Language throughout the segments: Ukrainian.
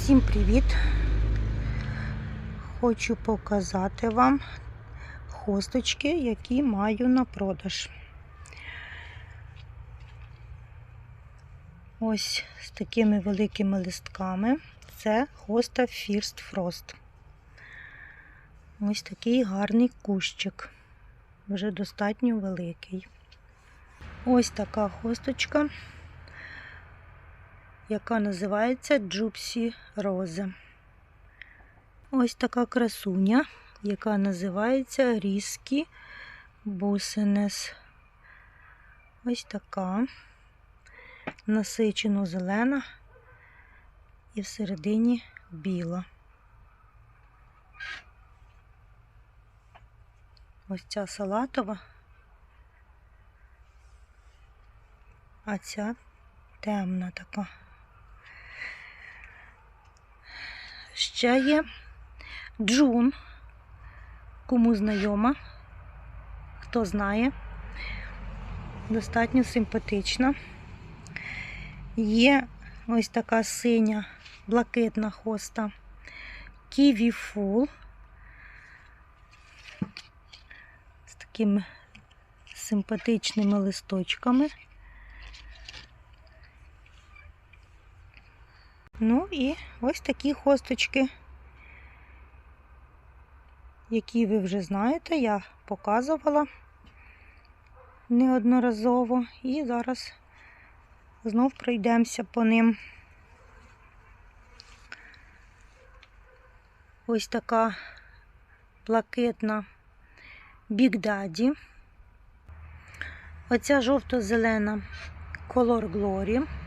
Всім привіт! Хочу показати вам хосточки, які маю на продаж. Ось з такими великими листками. Це хоста First Frost. Ось такий гарний кущик. Вже достатньо великий. Ось така хосточка яка називається Джупсі Розе. Ось така красуня, яка називається Різкі Бусенес. Ось така насичено зелена і всередині біла. Ось ця салатова, а ця темна така. Ще є Джун, кому знайома, хто знає, достатньо симпатична. Є ось така синя, блакитна хоста Kiwi Full з такими симпатичними листочками. Ну і ось такі хосточки, які ви вже знаєте, я показувала неодноразово і зараз знов пройдемося по ним. Ось така блакитна Daddy. Оця жовто-зелена Color Glory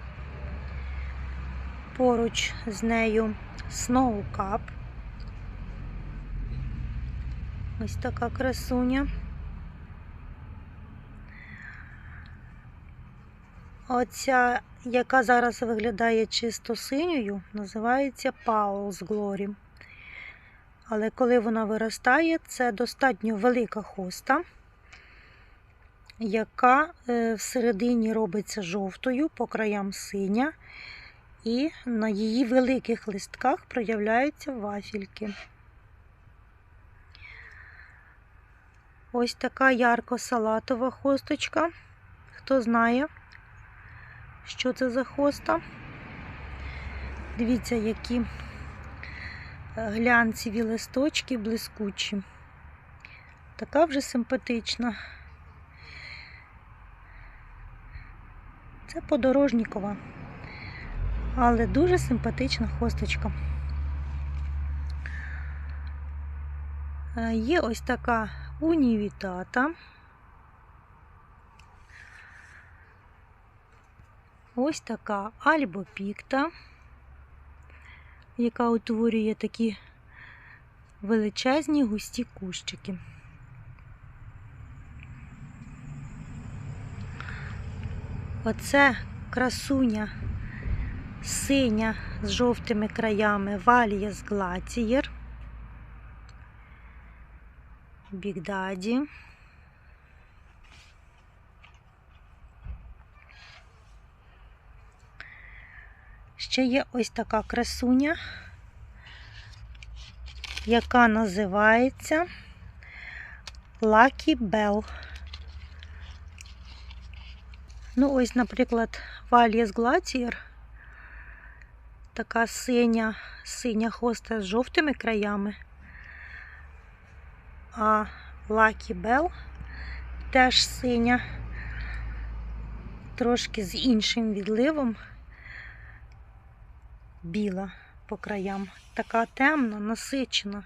поруч з нею Snow Cup. Ось така красуня. Оця, яка зараз виглядає чисто синьою, називається Paul's Glory. Але коли вона виростає, це достатньо велика хоста, яка е, всередині робиться жовтою, по краям синя і на її великих листках проявляються вафельки. Ось така ярко-салатова хосточка. Хто знає, що це за хоста? Дивіться, які глянцеві листочки блискучі. Така вже симпатична. Це подорожнікова але дуже симпатична хосточка. Е, є ось така унівітата. Ось така альбопікта, яка утворює такі величезні густі кущики. Оце красуня синя з жовтими краями Валієс Глацієр, Бігдаді. Ще є ось така красуня, яка називається Lucky Bell. Ну, ось, наприклад, Валієс Глацієр така синя, синя хоста з жовтими краями. А Lucky Bell теж синя, трошки з іншим відливом, біла по краям. Така темна, насичена,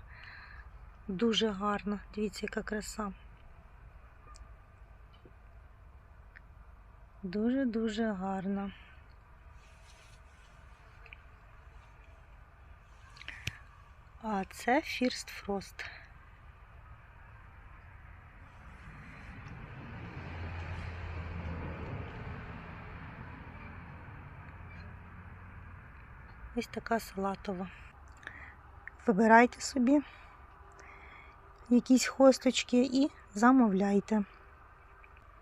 дуже гарна. Дивіться, яка краса. Дуже-дуже гарна. А це First Frost. Ось така салатова. Вибирайте собі якісь хосточки і замовляйте.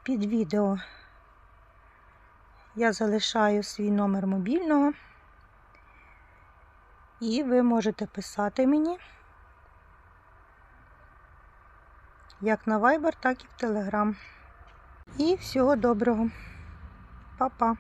Під відео я залишаю свій номер мобільного. І ви можете писати мені як на Viber, так і в Telegram. І всього доброго. Па-па.